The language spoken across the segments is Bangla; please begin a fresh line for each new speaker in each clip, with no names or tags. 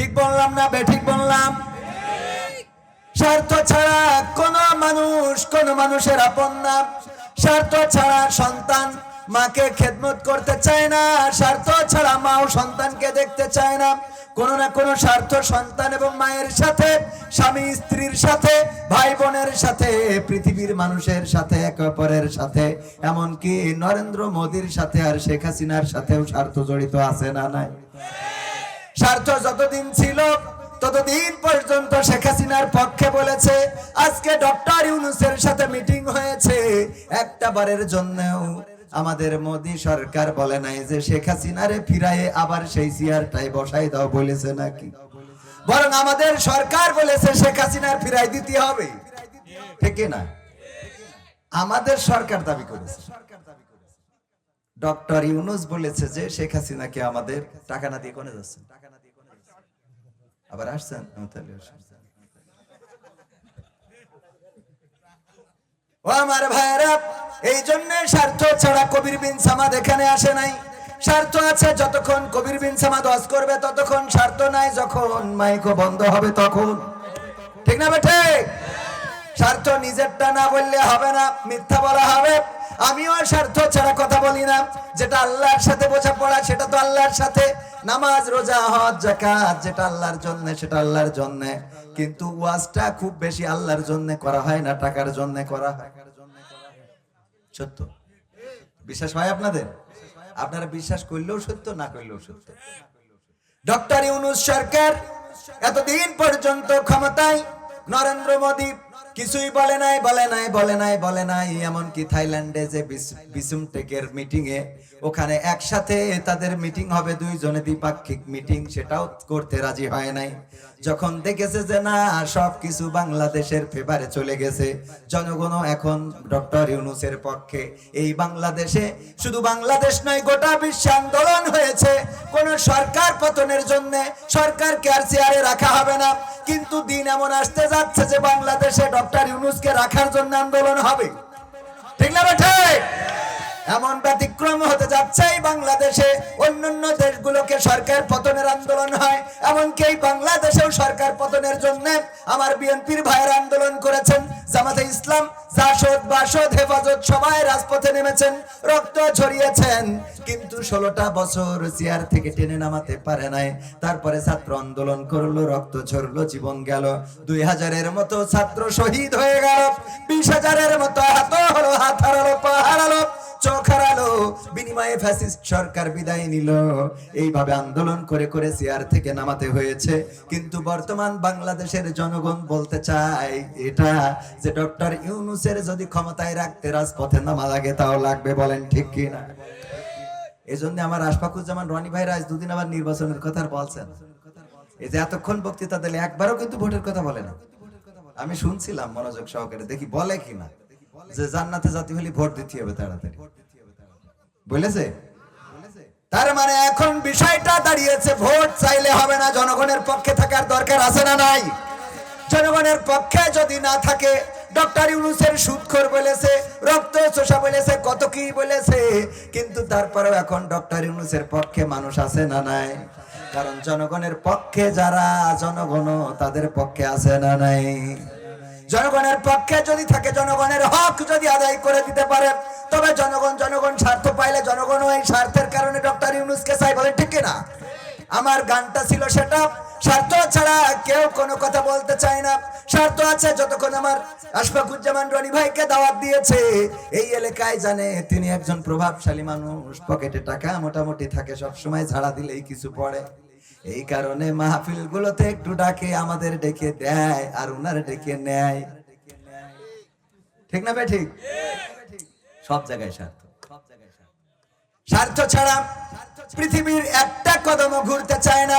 ঠিক বললাম না বেঠিক বললাম। স্বার্থ ছাড়া কোন মানুষ, কোন মানুষের আপন না। স্বার্থ ছাড়া সন্তান মাকে খেদমত করতে চায় না। স্বার্থ ছাড়া মাও সন্তানকে দেখতে চায় না। কোনো না কোনো স্বার্থ সন্তান এবং মায়ের সাথে, স্বামী স্ত্রীর সাথে, ভাই বোনের সাথে, পৃথিবীর মানুষের সাথে, একে অপরের সাথে। এমনকি নরেন্দ্র মোদীর সাথে আর শেখ হাসিনার সাথেও স্বার্থ জড়িত আছে না নাই? স্বার্থ যতদিন ছিল, ততদিন পর্যন্ত শেখ হাসিনার পক্ষে বলেছে, আজকে ডক্টর ইউনুসের সাথে মিটিং হয়েছে। একটা বারের জন্যও আমাদের মোদী সরকার বলে নাই যে শেখ হাসিনারে ফিরায়ে আবার সেই চেয়ারটাই বসাই দাও বলেছে নাকি? বরং আমাদের সরকার বলেছে শেখ হাসিনার ফিরাই দিতে হবে। ঠিক না? আমাদের সরকার দাবি করেছে। ডক্টর ইউনুস বলেছে যে শেখ হাসিনাকে আমাদের টাকা না দিয়ে কোনে যাচ্ছেন? আবার আসছেন? তাহলে। ও আমার ভাইরা এই জন্য স্বার্থ ছাড়া কবির বিন সামাদ এখানে আসে নাই। স্বার্থ আছে যতক্ষণ কবির বিন সামাদ ওয়াজ করবে, ততক্ষণ স্বার্থ নাই, যখন মাইকো বন্ধ হবে তখন। ঠিক না বেঠে স্বার্থ নিজেরটা না বললে হবে না, মিথ্যা বলা হবে। আমিও আর স্বার্থ ছাড়া কথা বলি না। যেটা আল্লাহর সাথে বোঝাপড়া, সেটা তো আল্লাহর সাথে। নামাজ, রোজা, হজ জাকাত যেটা আল্লাহর জন্য, সেটা আল্লাহর জন্য। কিন্তু ওয়াজটা খুব বেশি আল্লাহর জন্য করা হয় না, টাকার জন্য করা হয়। সত্য? বিশ্বাস হয় আপনাদের? আপনারা বিশ্বাস করলেও সত্য, না করলেও সত্য। ডক্টর ইউনুস সরকার এতদিন পর্যন্ত ক্ষমতায় নরেন্দ্র মোদী কিছুই বলে নাই বলে নাই বলে নাই বলে নাই। এমনকি থাইল্যান্ডে যে বিসুম টেকের মিটিং এ ওখানে একসাথে তাদের মিটিং হবে, দুইজনে দ্বিপাক্ষিক মিটিং, সেটাও করতে রাজি হয় নাই। যখন দেখেছে যে না, সব কিছু বাংলাদেশের ফেভারে চলে গেছে, জনগণও এখন ডক্টর ইউনুসের পক্ষে। এই বাংলাদেশে শুধু বাংলাদেশ নয়, গোটা বিশ্ব আন্দোলন হয়েছে। কোন সরকার পতনের জন্য সরকারকে আর চেয়ারে রাখা হবে না। কিন্তু দিন এমন আসতে যাচ্ছে যে বাংলাদেশে ডক্টর ইউনুসকে রাখার জন্য আন্দোলন হবে। ঠিক না ঠিক এমন ব্যতিক্রম হতে যাচ্ছে বাংলাদেশে। অন্যান্য দেশগুলোকে সরকার পতনের আন্দোলন হয়। এমনকি এই বাংলাদেশেও সরকার পতনের জন্য আমার বিএনপির ভাইয়ের আন্দোলন করেছেন। জামাতে ইসলাম জাসদ বাসদ হেফাজত সবাই রাজপথে নেমেছেন, রক্ত ঝরিয়েছেন। কিন্তু ষোলোটা বছর চেয়ার থেকে টেনে নামাতে পারে নাই। তারপরে ছাত্র আন্দোলন করল, রক্ত ঝরলো, জীবন গেল। দুই হাজারের মতো ছাত্র শহীদ হয়ে গেল। বিশ হাজারের মতো হাত হলো, হাত হারালো, পা হারালো, চোখ হারালো। বিনিময়ে ফ্যাসিস্ট সরকার বিদায় নিল। এইভাবে আন্দোলন করে করে চেয়ার থেকে নামাতে হয়েছে। কিন্তু বর্তমান বাংলাদেশের জনগণ বলতে চায়, এটা যে ডক্টর ইউনুসের যদি ক্ষমতায় রাখতে রাজপথে নামা লাগে, তাও লাগবে বলেন ঠিক কি না এই জন্য আমার আশফাকুজ্জামান রনি ভাই রাজ দুদিন আবার নির্বাচনের কথা বলছেন। এই যে এতক্ষণ বক্তৃতা দিলে একবারও কিন্তু ভোটের কথা বলে না। আমি শুনছিলাম মনোযোগ সহকারে, দেখি বলে কিনা। যে জান্নাতে জাতি হলে ভোট দিতে হবে তাড়াতাড়ি। বলেছে তার মানে এখন বিষয়টা দাঁড়িয়েছে, ভোট চাইলে হবে না, জনগণের পক্ষে থাকার দরকার আছে না নাই? জনগণের পক্ষে যদি না থাকে, ডক্টর ইউনুসের সুদখোর বলেছে, রক্ত চোষা বলেছে, কত কি বলেছে, কিন্তু তারপরেও এখন ডক্টর ইউনুসের পক্ষে মানুষ আছে না নাই। কারণ জনগণের পক্ষে যারা জনগণ, তাদের পক্ষে আছে না নাই। জনগণের পক্ষে যদি থাকে, জনগণের হক যদি আদায় করে দিতে পারে, তবে জনগণ জনগণ স্বার্থ পাইলে জনগণ এই স্বার্থের কারণে ডক্টর ইউনুসকে চাই বলে ঠিক না আমার গানটা ছিল সেটা স্বার্থ ছাড়া কেউ কোনো কথা বলতে চায় না। স্বার্থ আছে যতক্ষণ আমার আশফাকুজ্জামান রনি ভাইকে দাওয়াত দিয়েছে। এই এলাকায় জানে তিনি একজন প্রভাবশালী মানুষ। পকেটে টাকা মোটামুটি থাকে সব সময় ঝাড়া দিলেই কিছু পড়ে। এই কারণে মাহফিল গুলোতে একটু ডাকে, আমাদের ডেকে দেয় আর উনার ডেকে নেয়। ঠিক না ভাই, ঠিক? সব জায়গায় স্বার্থ। স্বার্থ ছাড়া পৃথিবীর একটা কদমও ঘুরতে চায় না।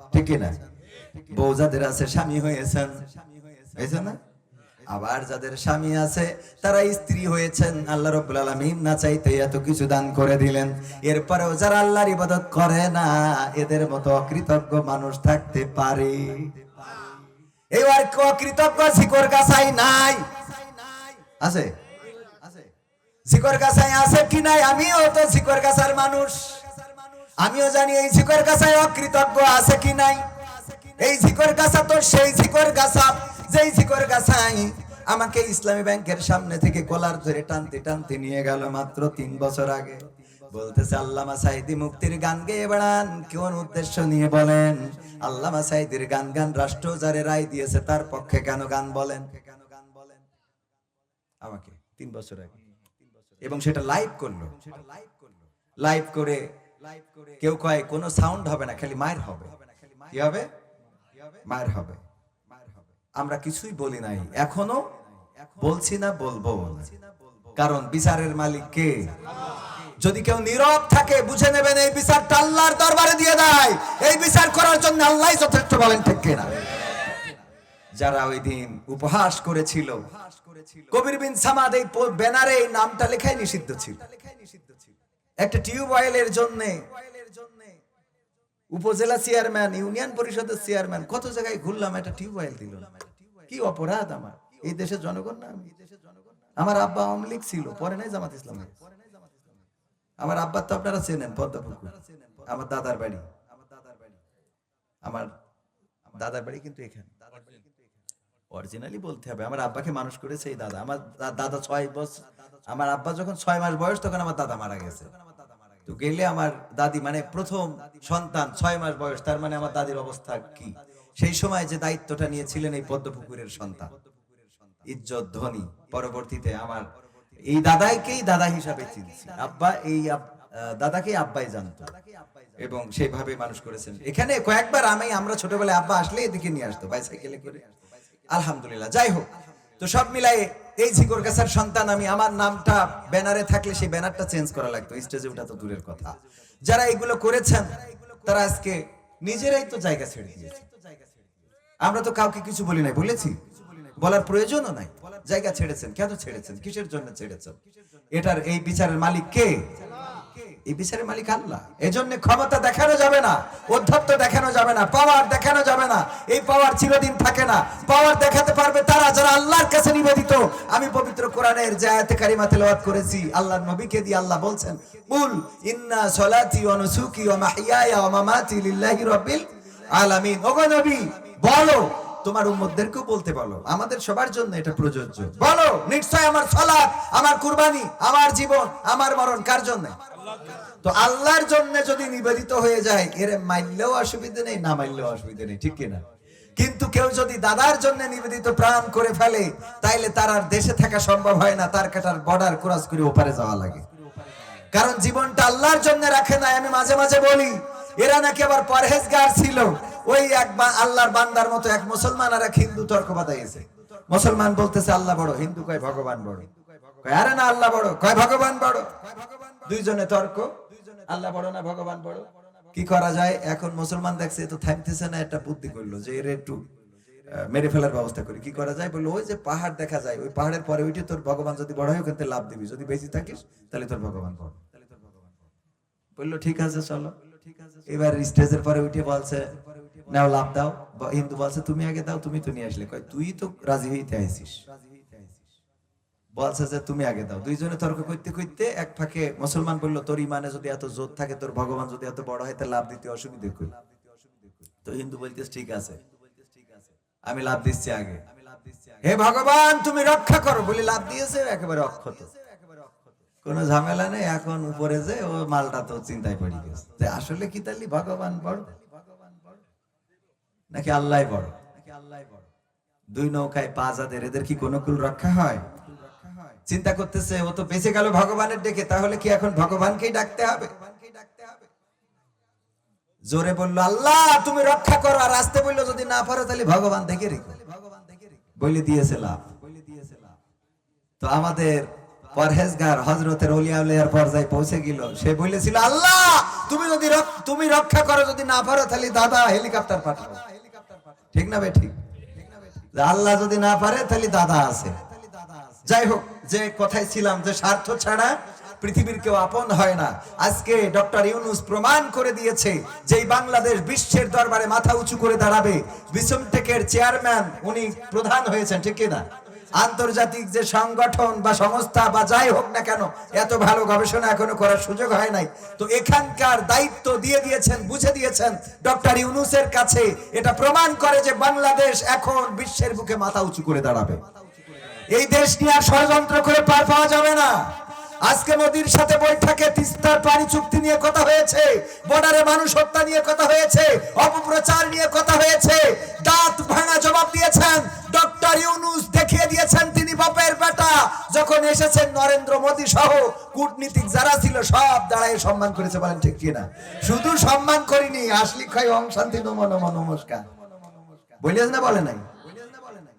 ঠিক না বউ যাদের আছে, স্বামী হয়েছেন। হয়েছে না? আবার যাদের স্বামী আছে, তারা স্ত্রী হয়েছেন। আল্লাহ রব্বুল আলামিন না চাইতে এত কিছু দান করে দিলেন। এরপরেও যারা আল্লাহর ইবাদত করে না, এদের মতো অকৃতজ্ঞ মানুষ থাকতে পারে। এবার অকৃতজ্ঞ, শিকর কাছাই নাই। আছে? শিকর কাছাই আছে কি নাই? আমিও তো শিকর কাছার মানুষ। আমিও জানি এই শিকর গাছায় অকৃতজ্ঞ আছে কি নাই? এই শিকর গাছা তো সেই শিকর গাছা, যেই শিকর গাছাই আমাকে ইসলামী ব্যাংকের সামনে থেকে কলার ধরে টানতে টানতে নিয়ে গেল মাত্র তিন বছর আগে। বলতেছে, আল্লামা সাইদি মুক্তির গান গেয়ে বেড়ান কোন উদ্দেশ্য নিয়ে বলেন? আল্লামা সাইদির গান গান রাষ্ট্র যারে রায় দিয়েছে, তার পক্ষে কেন গান বলেন? কেন গান বলেন আমাকে তিন বছর আগে। এবং সেটা লাইভ করল। লাইভ করে কেউ কয় কোনো সাউন্ড হবে না খালি মায়ের হবে। কি হবে? মায়ের হবে। আমরা কিছুই বলি নাই এখনও বলছি না বলব কারণ বিচারের মালিক কে? যদি কেউ নীরব থাকে বুঝে নেবেন এই বিচারটা আল্লাহর দরবারে দিয়ে দেয়। এই বিচার করার জন্য আল্লাহ যথেষ্ট বলেন ঠিক কিনা? যারা ওই দিন উপহাস করেছিল কবির বিন সামাদ এই ব্যানারে এই নামটা লেখাই নিষিদ্ধ ছিল। একটা টিউবওয়েলের জন্য উপজেলা চেয়ারম্যান, ইউনিয়ন পরিষদের চেয়ারম্যান, কত জায়গায় ঘুরলাম, একটা টিউবওয়েল দিল। কি অপরাধ আমার। এই দেশের জনগণ না আমি। আমার আব্বা লীগ ছিল, পরে নাই জামাত ইসলাম। আমার আব্বা তো আপনারা চেনেন, পদ্মপুকুর। আমার দাদার বাড়ি। আমার দাদার বাড়ি কিন্তু এখানে। অরিজিনালি বলতে হবে, আমার আব্বাকে মানুষ করেছে এই দাদা। আমার দাদা ছয় বছর আমার আব্বা যখন ছয় মাস বয়স, তখন আমার দাদা মারা গেছে। তো গেলে আমার দাদি মানে প্রথম সন্তান, ছয় মাস বয়স, তার মানে আমার দাদির অবস্থা কি? সেই সময় যে দায়িত্বটা নিয়েছিলেন এই পদ্মপুকুরের সন্তান। ইজ্জত, ধনী, পরবর্তীতে আমার এই দাদাইকেই দাদা হিসাবে চিনছি। আব্বা এই দাদাকেই আব্বাই জানতো। এবং সেইভাবে মানুষ করেছেন। এখানে কয়েকবার আমি, আমরা ছোটবেলায় আব্বা আসলে এদিকে নিয়ে আসতো, বাইসাইকেলে করে। আলহামদুলিল্লাহ। যাই হোক, তো সব মিলাই এই ঝিকর গাছার সন্তান আমি, আমার নামটা ব্যানারে থাকলে সেই ব্যানারটা চেঞ্জ করা লাগতো, স্টেজে ওঠা তো দূরের কথা। যারা এগুলো করেছেন, তারা আজকে নিজেরাই তো জায়গা ছেড়ে দিয়েছে আমরা তো কাউকে কিছু বলি নাই, বলেছি? বলার প্রয়োজনও নাই। জায়গা ছেড়েছেন, কেন ছেড়েছেন? কিসের জন্য ছেড়েছেন? এটার এই বিচারের মালিক কে? এই বিচারের মালিক আল্লাহ। এজন্য ক্ষমতা দেখানো যাবে না অধ্যত্ত দেখানো যাবে না পাওয়ার দেখানো যাবে না। এই পাওয়ার চিরদিন থাকে না। পাওয়ার দেখাতে পারবে তারা যারা আল্লাহর কাছে নিবেদিত। আমি পবিত্র কোরআনের যে আয়াতে কারিমা তেলাওয়াত করেছি, আল্লাহর নবীকে দিয়ে আল্লাহ বলছেন, কুল ইন্না সলাতি ওয়া নুসুকি ওয়া মাহইয়ায়া মামাতি লিল্লাহি রাব্বিল আলামিন। ওগো নবী, বলো, তোমার উম্মতদেরকেও বলতে বলো। আমাদের সবার জন্য এটা প্রযোজ্য। বলো, নিশ্চয় আমার সালাত আমার কুরবানি, আমার জীবন, আমার মরণ কার জন্য? তো আল্লাহর জন্য যদি নিবেদিত হয়ে যায়, এর মাইলেও অসুবিধা নেই, না মাইলেও অসুবিধা নেই, ঠিক কিনা? কিন্তু কেউ যদি দাদার জন্য নিবেদিত প্রাণ করে ফেলে, তাইলে তার আর দেশে থাকা সম্ভব হয় না, তার কাটার বর্ডার ক্রস করে ওপারে যাওয়া লাগে। কারণ জীবনটা আল্লাহর জন্য রাখে না আমি মাঝে মাঝে বলি, এরা নাকি আবার পরহেজগার ছিল। ওই এক আল্লাহর বান্দার মতো এক মুসলমান আর এক হিন্দু তর্ক বাতাইছে মুসলমান বলতেছে, আল্লাহ বড়, হিন্দু কয় ভগবান বড়? আরে না, আল্লাহ বড়। কয়, ভগবান বড়। দুইজনে তর্ক। আল্লাহ বড় না ভগবান বড়? কি করা যায়? এখন মুসলমান দেখছে তো থামতেছে না, একটা বুদ্ধি করল যে এর একটু মেরে ফেলার ব্যবস্থা করি। কি করা যায়? বলল, ওই যে পাহাড় দেখা যায়, ওই পাহাড়ের পরে ওইটি তোর ভগবান যদি বড় হয়, ওখান লাভ দিবি। যদি বেশি থাকিস, তাহলে তোর ভগবান বড়। বলল, ঠিক আছে, চলো। এবার স্টেজের পরে উঠে বলছে, নাও লাভ দাও। হিন্দু বলছে, তুমি আগে দাও, তুমি তো নিয়ে আসলে। কয়, তুই তো রাজি হইতে আইছিস বলছে যে, তুমি আগে দাও। দুইজনে তর্ক করতে করতে এক ফাঁকে মুসলমান বলল, তোর ইমানে যদি এত জোর থাকে, তোর ভগবান যদি এত বড় হয় লাভ দিতে অসুবিধে কই? তো হিন্দু বলতে ঠিক আছে। আমি লাভ দিচ্ছি আগে। হে ভগবান, তুমি রক্ষা করো। বলে, লাভ দিয়েছে, একেবারে অক্ষত। কোন ঝামেলা নেই, এখন উপরে যে, ও মালটা তো চিন্তায় পড়ে গেছে। তো আসলে কি তাহলে ভগবান বড়? নাকি আল্লাহ বড়? দুই নৌকায় পা যাদের এদের কি কোনো কুল রক্ষা হয়? চিন্তা করতেছে, ও তো বেঁচে গেল ভগবানের ডেকে, তাহলে কি এখন ভগবানকেই ডাকতে হবে? জোরে বলল, আল্লাহ, তুমি রক্ষা করো। আর আসতে বলল, যদি না পারো, তাহলে ভগবান দেখে রেখো। বলে দিয়েছে লাভ। তো আমাদের পরহেজগার হজরতের অলিয়া উলিয়ার পর্যায়ে পৌঁছে গেল। সে বলেছিল, আল্লাহ, তুমি যদি তুমি রক্ষা করো, যদি না পারো, তাহলে দাদা হেলিকপ্টার পাঠাও ঠিক না বে ঠিক? আল্লাহ যদি না পারে, তাহলে দাদা আছে। যাই হোক যে কথায় ছিলাম যে স্বার্থ ছাড়া পৃথিবীর কেউ আপন হয় না। আজকে ডক্টর ইউনুস প্রমাণ করে দিয়েছে যে বাংলাদেশ বিশ্বের দরবারে মাথা উঁচু করে দাঁড়াবে। বিসম টেকের চেয়ারম্যান উনি প্রধান হয়েছেন, ঠিক না আন্তর্জাতিক যে সংগঠন বা সংস্থা বা যাই হোক না কেন, এত ভালো গবেষণা এখনও করার সুযোগ হয় নাই। তো এখানকার দায়িত্ব দিয়ে দিয়েছেন, বুঝে দিয়েছেন ডক্টর ইউনুসের কাছে। এটা প্রমাণ করে যে বাংলাদেশ এখন বিশ্বের বুকে মাথা উঁচু করে দাঁড়াবে। এই দেশ নিয়ে আর ষড়যন্ত্র করে পার পাওয়া যাবে না। আজকে মোদির সাথে বৈঠকে তিস্তার পানি চুক্তি নিয়ে কথা হয়েছে বর্ডারে মানুষ হত্যা নিয়ে কথা হয়েছে, অপপ্রচার নিয়ে কথা হয়েছে, দাঁত ভাঙা জবাব দিয়েছেন ডক্টর ইউনুস দেখিয়ে দিয়েছেন তিনি বাপের বেটা। যখন এসেছেন নরেন্দ্র মোদী সহ কূটনীতিক যারা ছিল, সব দাঁড়ায় সম্মান করেছে বলেন ঠিক কিনা? শুধু সম্মান করিনি, আসলি খাই অং শান্তি, নম নম, নমস্কার। বলিস না বলে নাই?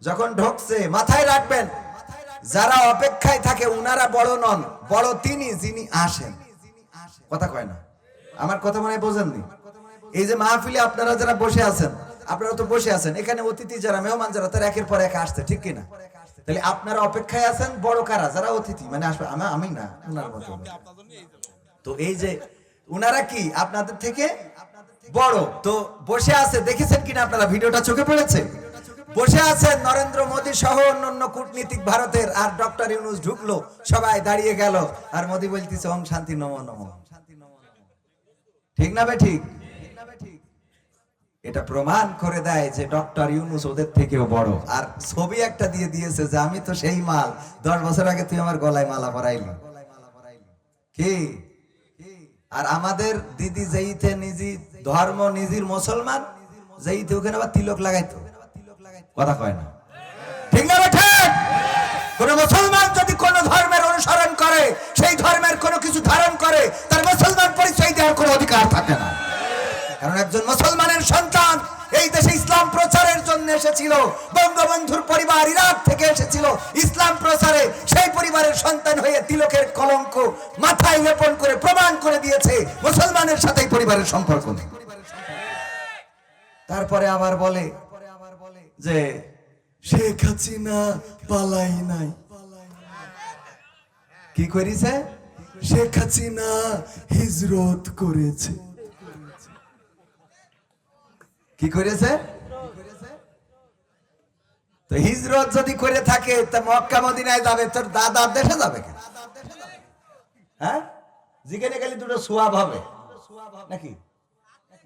যখন ঢোকছে, মাথায় রাখবেন যারা অপেক্ষায় থাকে উনারা বড় নন, বড় তিনি যিনি আসেন। কথা কয় না? আমার কথা মনে বোঝেননি? এই যে মাহফিলে আপনারা যারা বসে আছেন, আপনারা তো বসে আছেন, এখানে অতিথি যারা, মেহমান যারা, তারা একের পর এক আসছে, ঠিক কিনা? তাহলে আপনারা অপেক্ষায় আছেন বড় কারা? যারা অতিথি মানে আসবে, আমি আমি না, উনার মতো। তো এই যে উনারা কি? আপনাদের থেকে বড়। তো বসে আছে, দেখেছেন কিনা আপনারা? ভিডিওটা চোখে পড়েছে? বসে আছেন নরেন্দ্র মোদী সহ অন্যান্য কূটনীতিক ভারতের, আর ডক্টর ইউনুস ঢুকলো, সবাই দাঁড়িয়ে গেল, আর মোদী বলতেছে, ওম শান্তি, নম নম। ঠিক না বে ঠিক? এটা প্রমাণ করে দেয় যে ডক্টর ইউনুস ওদের থেকেও বড়। আর ছবি একটা দিয়ে দিয়েছে যে, আমি তো সেই মাল, দশ বছর আগে তুই আমার গলায় মালা পরাইলি। কি? আর আমাদের দিদি যেইতে নিজি ধর্ম, নিজির মুসলমান, যেইতে ওখানে আবার তিলক লাগাইতো। কথা কয় না। ঠিক না ঠিক? কোন মুসলমান যদি কোন ধর্মের অনুসরণ করে, সেই ধর্মের কোনো কিছু ধারণ করে, তার মুসলমান পরিচয় দেওয়ার কোনো অধিকার থাকে না। কারণ একজন মুসলমানের সন্তান এই দেশে ইসলাম প্রচারের জন্য এসেছিল, বঙ্গবন্ধুর পরিবার ইরাক থেকে এসেছিল, ইসলাম প্রচারে সেই পরিবারের সন্তান হয়ে তিলকের কলঙ্ক মাথায় লেপন করে প্রমাণ করে দিয়েছে, মুসলমানের সাথে পরিবারের সম্পর্ক নেই। তারপরে আবার বলে যে শেখ হাসিনা পালাই নাই। কি করিছে? শেখ হাসিনা হিজরত করেছে। কি করেছে? তো হিজরত যদি করে থাকে, তা মক্কা মদিনায় যাবে, তোর দাদার দেশে যাবে হ্যাঁ? যেখানে গেলে দুটো সোয়াব হবে। নাকি?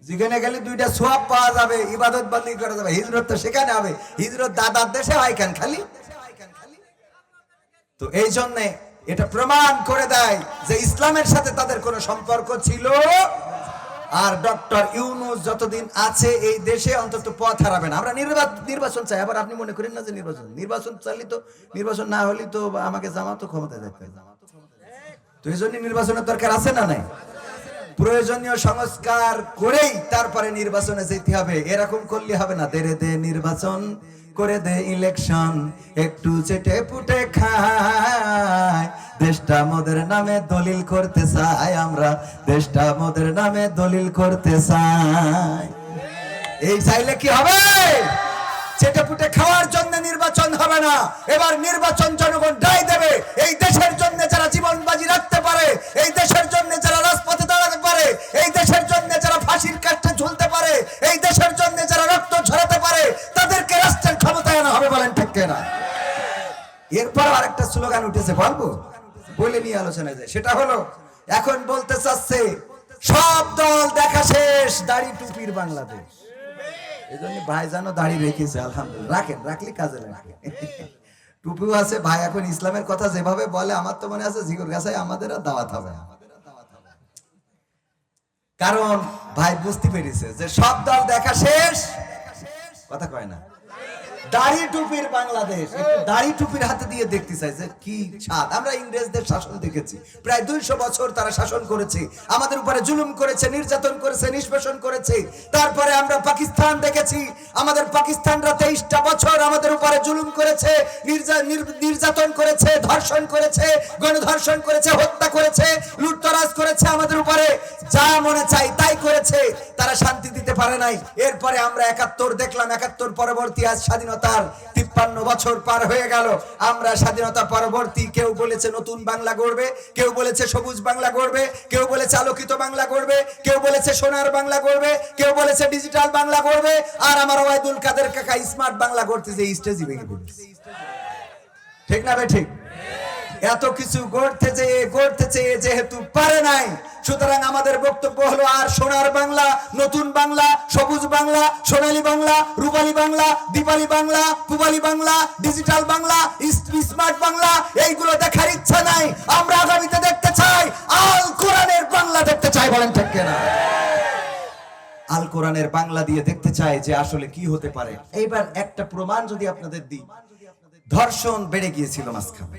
যেখানে গেলে দুইটা সোয়াব পাওয়া যাবে, ইবাদত বন্দি করা যাবে। হিজরত তো সেখানে হবে। হিজরত দাদার দেশে হয় কেন খালি? তো এই জন্যে এটা প্রমাণ করে দেয় যে ইসলামের সাথে তাদের কোনো সম্পর্ক ছিল। আর ডক্টর ইউনুস যতদিন আছে এই দেশে অন্তত পথ হারাবে না। আমরা নির্বাচন নির্বাচন চাই। আবার আপনি মনে করেন না যে নির্বাচন? নির্বাচন চাইলে তো, নির্বাচন না হলে তো আমাকে জামাতো ক্ষমতা দেখতে। তো এই জন্য নির্বাচনের দরকার আছে না নাই? প্রয়োজনীয় সংস্কার করেই তারপরে নির্বাচনে যেতে হবে। এরকম করলে হবে না। দেরে দে নির্বাচন, করে দে ইলেকশন। একটু চেটে পুটে খায়। দেশটা মোদের নামে দলিল করতে চাই আমরা। দেশটা মোদের নামে দলিল করতে চাই এই চাইলে কি হবে? চেটে পুটে খাওয়ার জন্য নির্বাচন হবে না। এবার নির্বাচন জনগণ রায় দেবে। এই দেশের জন্য যারা জীবন বাজি রাখতে পারে, এই দেশের জন্য যারা রাজপথে পারে, এই দেশের জন্য যারা ফাঁসির কাঠে ঝুলতে পারে, এই দেশের জন্য যারা রক্ত ঝরাতে পারে, তাদেরকে রাষ্ট্রের ক্ষমতায় আনা হবে বলেন ঠিক না এরপর আরেকটা স্লোগান উঠেছে, বলব? বলে নিয়ে আলোচনা যায় সেটা হলো, এখন বলতে চাচ্ছে, সব দল দেখা শেষ, দাড়ি টুপির বাংলাদেশ। এই জন্য ভাই জানো দাড়ি রেখেছে, আলহামদুলিল্লাহ। রাখেন, রাখলে কাজে লাগে। টুপিও আছে, ভাই এখন ইসলামের কথা যেভাবে বলে, আমার তো মনে আছে, জিগুর গাছে আমাদের আর দাওয়াত হবে। কারণ ভাই বুঝতে পেরেছে যে সব দল দেখা শেষ। কথা কয় না। দাড়ি টুপির বাংলাদেশ। দাড়ি টুপির হাতে দিয়ে দেখতে কি স্বাদ আমরা ইংরেজদের শাসন দেখেছি। প্রায় দুইশো বছর তারা শাসন করেছে। আমাদের উপরে জুলুম করেছে, নির্যাতন করেছে, নিষ্পেষণ করেছে। তারপরে আমরা পাকিস্তান দেখেছি। আমাদের পাকিস্তানরা তেইশটা বছর আমাদের উপরে জুলুম করেছে নির্যাতন করেছে, ধর্ষণ করেছে, গণধর্ষণ করেছে, হত্যা করেছে, লুটতরাজ করেছে আমাদের উপরে। যা মনে চাই তাই করেছে। তারা শান্তি দিতে পারে নাই। এরপরে আমরা একাত্তর দেখলাম, একাত্তর পরবর্তী আজ স্বাধীনতার তিপ্পান্ন বছর পার হয়ে গেল। আমরা স্বাধীনতা পরবর্তী কেউ বলেছে নতুন বাংলা গড়বে, কেউ বলেছে সবুজ বাংলা গড়বে, কেউ বলেছে আলোকিত বাংলা গড়বে, কেউ বলেছে সোনার বাংলা গড়বে, কেউ বলেছে ডিজিটাল বাংলা গড়বে। আর আমার ওয়াইদুল কাদের কাকা স্মার্ট বাংলা গড়তেছে স্টেজই ভেঙে ঠিক না বে ঠিক? এত কিছু গড়তে যে গড়তেছে যেহেতু পারে নাই, সুতরাং আমাদের বক্তব্য হলো আর সোনার বাংলা, নতুন বাংলা, সবুজ বাংলা, সোনালী বাংলা, রূপালী বাংলা, দীপালি বাংলা পুবালি বাংলা, ডিজিটাল বাংলা স্মার্ট বাংলা, এইগুলো দেখার ইচ্ছা নাই। আমরা আগামীতে দেখতে চাই, আল কোরআনের বাংলা দেখতে চাই, বলেন ঠিক না আল কোরআনের বাংলা দিয়ে দেখতে চাই যে আসলে কি হতে পারে। এইবার একটা প্রমাণ যদি আপনাদের দিই। ধর্ষণ বেড়ে গিয়েছিল মাঝখানে।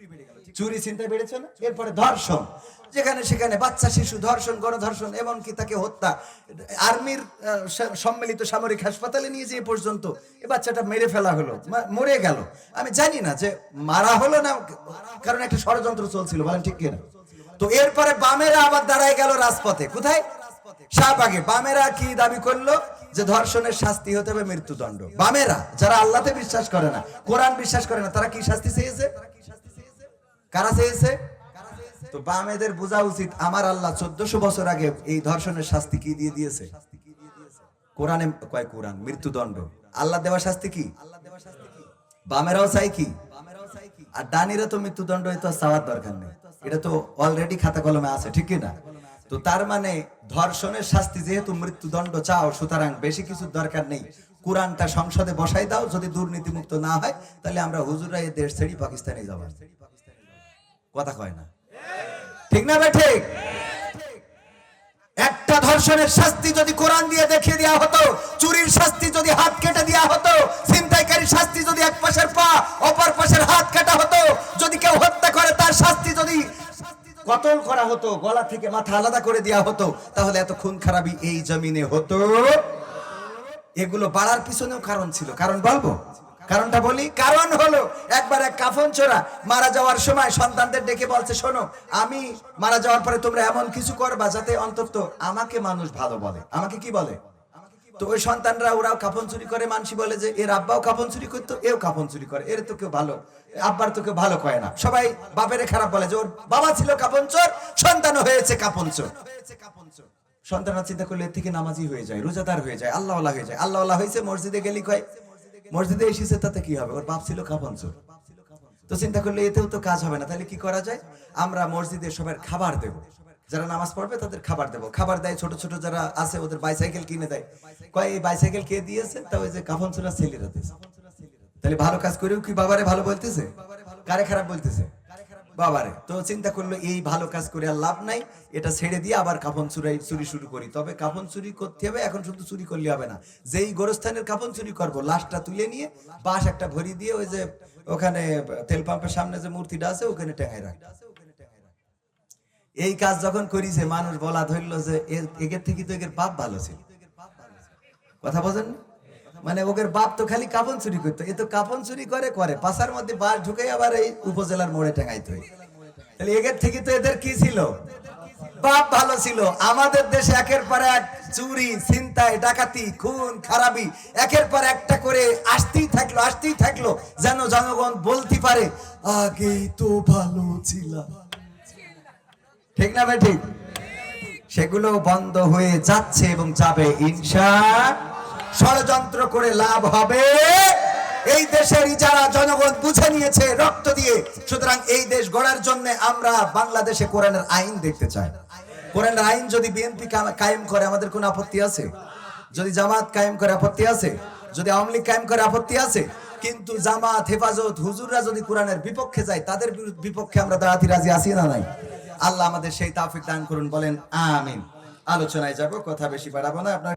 চুরি চিন্তায় বেড়েছে না? এরপরে ধর্ষণ। যেখানে সেখানে বাচ্চা, শিশু, ধর্ষণ, গণধর্ষণ, এমনকি তাকে হত্যা। আর্মির সম্মিলিত সামরিক হাসপাতালে নিয়ে যেয়ে পর্যন্ত এ বাচ্চাটা মেরে ফেলা হলো মরে গেল। আমি জানি না যে মারা হলো না, কারণ একটা ষড়যন্ত্র চলছিল, বলেন ঠিক কিনা? তো এরপরে বামেরা আবার দাঁড়ায় গেল রাজপথে। কোথায়? শাহবাগে। বামেরা কি দাবি করল? যে ধর্ষণের শাস্তি হতে হবে মৃত্যুদণ্ড। বামেরা, যারা আল্লাহতে বিশ্বাস করে না, কোরআন বিশ্বাস করে না, তারা কি শাস্তি চেয়েছে? কারা চেয়েছে? তো বামেদের বোঝা উচিত, আমার আল্লাহ চোদ্দশো বছর আগে এই ধর্ষণের শাস্তি কি দিয়ে দিয়েছে? কোরআনে, কয় কোরআন? মৃত্যুদণ্ড। আল্লাহ দেওয়া শাস্তি কি? বামেরাও চাই কি? আর ডানিরা তো মৃত্যুদণ্ড তো চাওয়ার দরকার নেই। এটা তো অলরেডি খাতা কলমে আছে, ঠিক কি না? তো তার মানে ধর্ষণের শাস্তি যেহেতু মৃত্যুদণ্ড চাও, সুতরাং বেশি কিছু দরকার নেই। কোরআনটা সংসদে বসাই দাও, যদি দুর্নীতি মুক্ত না হয়, তাহলে আমরা হুজুরা এই দেশ ছেড়ে পাকিস্তানে যাব। কথা কয় না। ঠিক না ভাই, ঠিক? একটা ধর্ষণের শাস্তি যদি কোরআন দিয়ে দেখিয়ে দেওয়া হতো, চুরির শাস্তি যদি হাত কেটে দেওয়া হতো ছিনতাইকারী শাস্তি যদি এক পাশের পা, অপর পাশের হাত কাটা হতো, যদি কেউ হত্যা করে, তার শাস্তি যদি কতল করা হতো, গলা থেকে মাথা আলাদা করে দেওয়া হতো, তাহলে এত খুন খারাপি এই জমিনে হতো? এগুলো বাড়ার পিছনেও কারণ ছিল। কারণ বলব? কারণটা বলি, কারণ হলো, একবার এক কাফন চোরা মারা যাওয়ার সময় সন্তানদের ডেকে বলছে, শোনো, আমি মারা যাওয়ার পরে তোমরা এমন কিছু করবা যাতে অন্তত আমাকে মানুষ ভালো বলে। আমাকে কি বলে? তো ওই সন্তানরা, ওরাও কাফন চুরি করে, মানসি বলে যে, এর আব্বাও কাফন চুরি করতো, এও কাফন চুরি করে, এর তো কেউ ভালো, আব্বার তো কেউ ভালো কয় না। সবাই বাপেরে খারাপ বলে যে, ওর বাবা ছিল কাপন চোর, সন্তানও হয়েছে কাপন চোর। সন্তানরা চিন্তা করলে, এর থেকে নামাজি হয়ে যায়, রোজাদার হয়ে যায় আল্লাহ হয়ে যায়। আল্লাহ হয়েছে, মসজিদে গেলি কয় মসজিদে এসেছে, তাতে কি হবে? ওর বাপ ছিল কাপন চোর তো চিন্তা করলে এতেও তো কাজ হবে না। তাহলে কি করা যায়? আমরা মসজিদে সবার খাবার দেব। যারা নামাজ পড়বে, তাদের খাবার দেবো। খাবার দেয় ছোট ছোট যারা আছে, ওদের বাইসাইকেল কিনে দেয়। কয়, এই বাইসাইকেল কে দিয়েছে তা ওই যে কাফন চোরা ছেলেরা দিয়েছে। তাহলে ভালো কাজ করেও কি বাবারে ভালো বলতেছে? কারে খারাপ বলতেছে? বাবারে, তো চিন্তা করল, এই ভালো কাজ করে আর লাভ নাই, এটা ছেড়ে দিয়ে আবার কাফন চুরাই, চুরি শুরু করি। তবে কাফন চুরি করতে হবে, এখন শুধু চুরি করলে হবে না। যেই গোরস্থানের কাফন চুরি করব, লাশটা তুলে নিয়ে বাঁশ একটা ভরি দিয়ে ওই যে ওখানে তেল পাম্পের সামনে যে মূর্তিটা আছে, ওখানে টেঙায় রাখ এই কাজ যখন করিছে মানুষ বলা ধরলো যে এগের থেকে তো এগের পাপ ভালো ছিল। কথা বোঝেন মানে ওদের বাপ তো খালি কাপন চুরি করতো। এ তো কাপন চুরি করে করে। পাশার মধ্যে বাস ঢুকে আবার এই উপজেলার মোড়ে টেঙাইতে তাহলে এদের থেকে তো এদের কি ছিল? বাপ ভালো ছিল। আমাদের দেশে একের পর এক চুরি, ছিনতাই, ডাকাতি, খুন, খারাপি, একের পর একটা করে আসতেই থাকল আসতেই থাকল, যেন জনগণ বলতে পারে, আগে তো ভালো ছিল ঠিক না ভাই, ঠিক? সেগুলো বন্ধ হয়ে যাচ্ছে এবং যাবে ইনশা ষড়যন্ত্র করে লাভ হবে। এই দেশের যারা জনগণ বুঝে নিয়েছে রক্ত দিয়ে। সুতরাং এই দেশ গড়ার জন্য আমরা বাংলাদেশে কোরআনের আইন দেখতে চাই। কোরআনের আইন যদি বিএনপি কায়েম করে, আমাদের কোনো আপত্তি আছে? যদি জামাত কায়েম করে আপত্তি আছে? যদি আওয়ামী লীগ কায়েম করে আপত্তি আছে? কিন্তু জামাত, হেফাজত, হুজুররা যদি কোরআনের বিপক্ষে যায়, তাদের বিপক্ষে আমরা দাঁড়াতে রাজি আছি না নাই? আল্লাহ আমাদের সেই তাফিক দান করুন, বলেন, আমিন। আলোচনায় যাব, কথা বেশি বাড়াবো না। আপনার